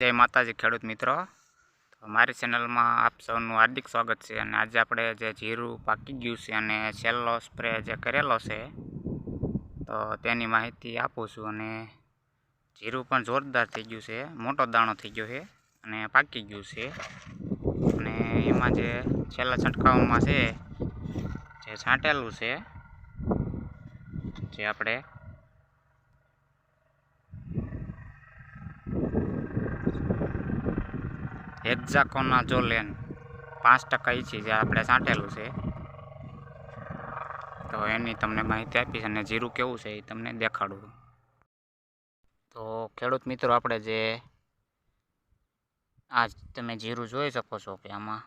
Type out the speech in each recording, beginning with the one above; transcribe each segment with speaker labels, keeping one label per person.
Speaker 1: જય માતાજી, ખેડૂત મિત્રો. તો મારી ચેનલમાં આપ સૌનું હાર્દિક સ્વાગત છે અને આજે આપણે જે જીરું પાકી ગયું છે અને છેલ્લો સ્પ્રે જે કરેલો છે, તો તેની માહિતી આપું છું. અને જીરું પણ જોરદાર થઈ ગયું છે, મોટો દાણો થઈ ગયો છે અને પાકી ગયું છે. અને એમાં જે છેલ્લા છંટકાવમાં છે, જે છાંટેલું છે, જે આપણે હેક્ઝાકોના જોલેન પાંચ ટકા ઈચી જે આપણે સાંટેલું છે, તો એની તમને માહિતી આપીશ અને જીરું કેવું છે એ તમને દેખાડું. તો ખેડૂત મિત્રો, આપણે જે આ તમે જીરું જોઈ શકો છો કે આમાં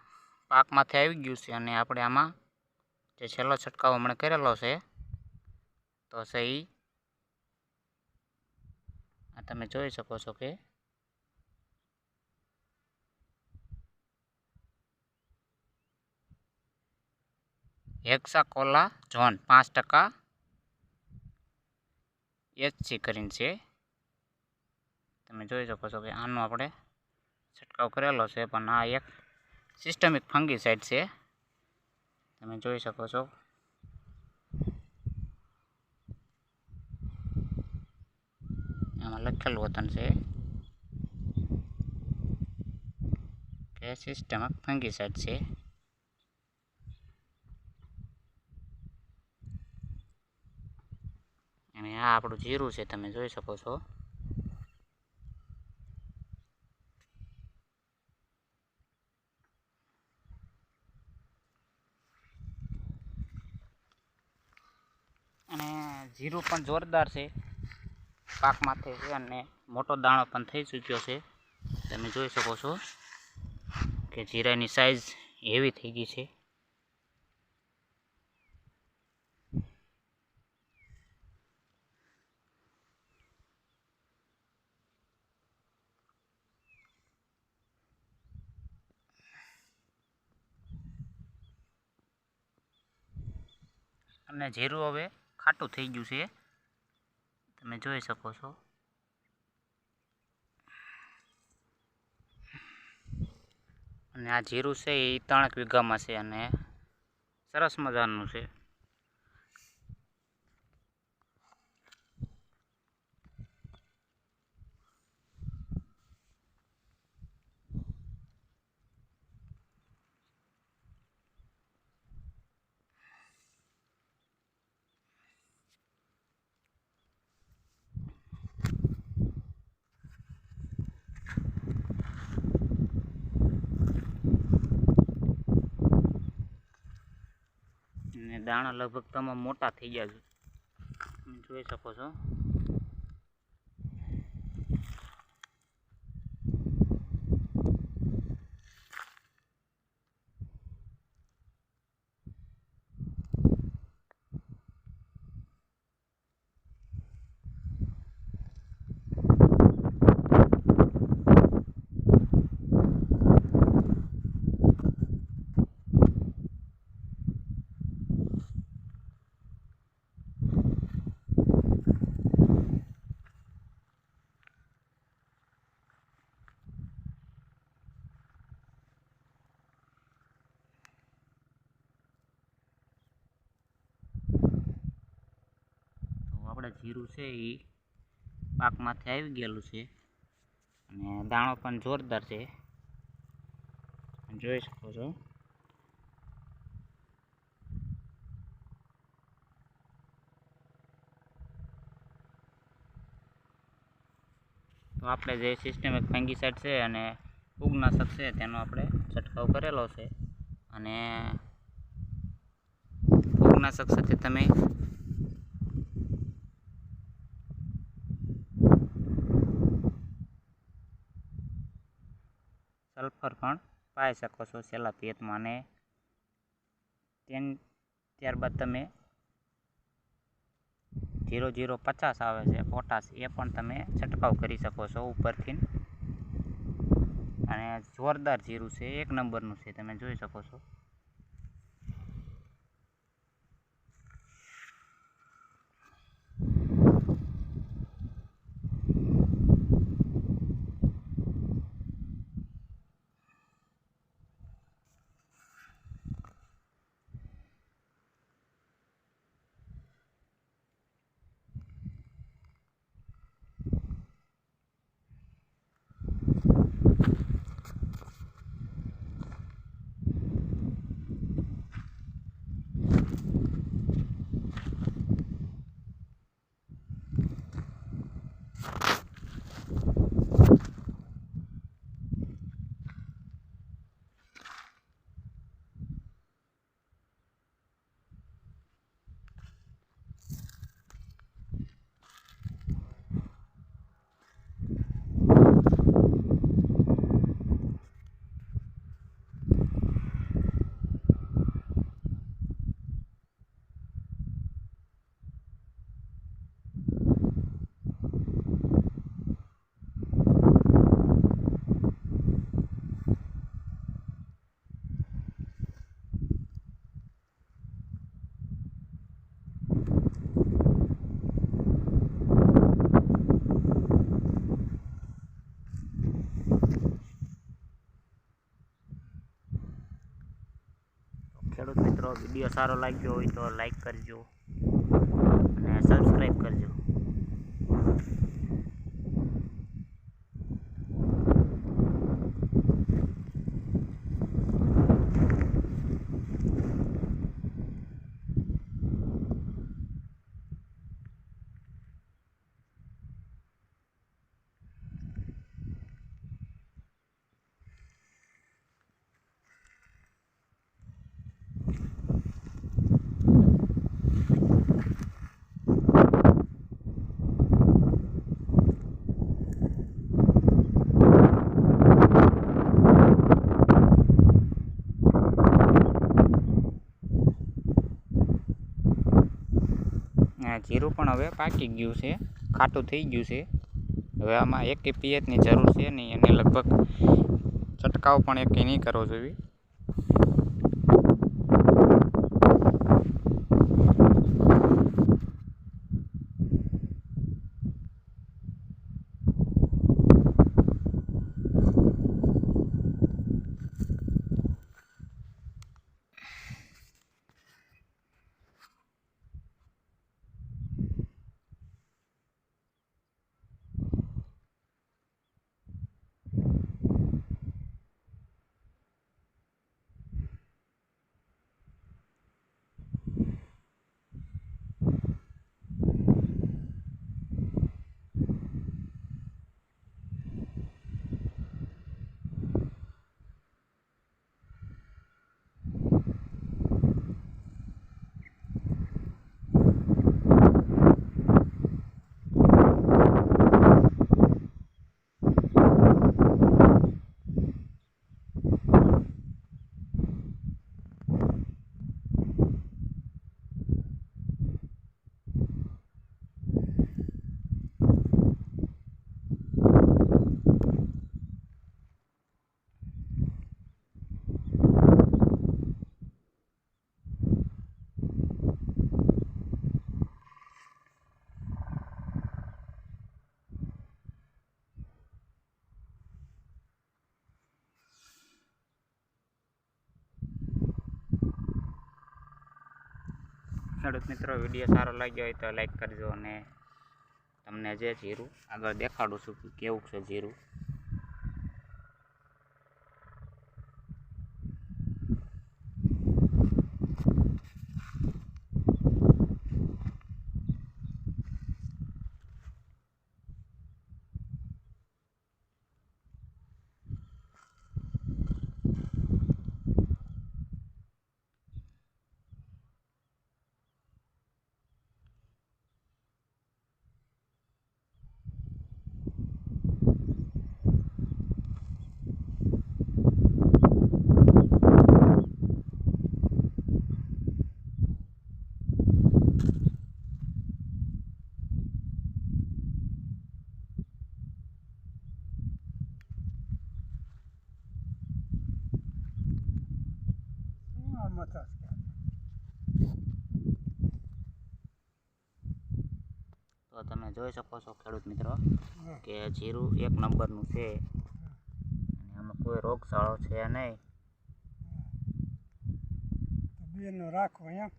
Speaker 1: પાકમાંથી આવી ગયું છે અને આપણે આમાં જે છેલ્લો છંટકાવ હમણાં કરેલો છે, તો એ આ તમે જોઈ શકો છો કે હેક્સાકોલા ઝોન પાંચ ટકા એચસી કરીને છે. તમે જોઈ શકો છો કે આનો આપણે છંટકાવ કરેલો છે, પણ આ એક સિસ્ટમિક ફંગીસાઇડ છે. તમે જોઈ શકો છો. આમાં લખેલું વતન છે કે સિસ્ટમિક ફંગીસાઇડ છે અને આ આપણું જીરું છે, તમે જોઈ શકો છો. અને જીરું પણ જોરદાર છે. પાકમાં થઈ અને મોટો દાણો પણ થઈ ચૂક્યો છે. તમે જોઈ શકો છો કે જીરાની સાઈઝ એવી થઈ ગઈ છે. અને જીરું હવે ખાટું થઈ ગયું છે. તમે જોઈ શકો છો. અને આ જીરું છે એ ત્રણેક વીઘામાં છે અને સરસ મજાનું છે અને દાણા લગભગ તમામ મોટા થઈ ગયા છે. જોઈ શકો છો. આપણે જીરું છે એ પાકમાંથી આવી ગયેલું છે. અને દાણો પણ જોરદાર છે. જોઈ શકો છો. તો આપણે જે સિસ્ટમિક ફેંગીસાઇડ છે અને ફૂગનાશક છે, તેનો આપણે છંટકાવ કરેલો છે. અને ફૂગનાશક સાથે તમે સલ્ફર પણ પાઈ શકો છો છેલ્લા પેટમાં અને તેન ત્યારબાદ તમે જીરો જીરો પચાસ આવે છે, પોટાશ એ પણ તમે છંટકાવ કરી શકો છો ઉપરથી. અને જોરદાર જીરું છે, એક નંબરનું છે, તમે જોઈ શકો છો. મિત્રો વીડિયો સારો લાગ્યો હોય તો લાઈક કરજો અને સબસ્ક્રાઈબ કરજો આ જીરું પણ હવે પાકી ગયું છે, ખાટું થઈ ગયું છે. હવે આમાં એક પિયતની જરૂર છે નહીં અને લગભગ છંટકાવ પણ એક નહીં કરવો જોઈએ. ખેડૂત મિત્રો, વીડિયો સારો લાગ્યો હોય તો લાઈક કરજો અને તમને જે જીરું આગળ દેખાડું છું કે કેવું છે જીરું. તો તમે જોઈ શકો છો ખેડૂત મિત્રો કે જીરું એક નંબરનું છે. અને આમાં કોઈ રોગચાળો છે નહીં.
Speaker 2: બેનો રાખો એમ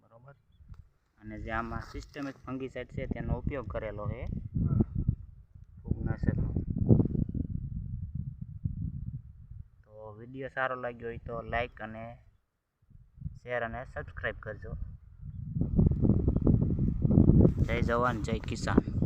Speaker 1: બરોબર? અને જે આમાં સિસ્ટમિક ફંગીસાઇડ છે તેનો ઉપયોગ કરેલો છે. ફૂગનાશકનો. તો વીડિયો સારો લાગ્યો હોય તો લાઈક અને શેર અને સબસ્ક્રાઈબ કરજો. જય જવાન જય કિસાન.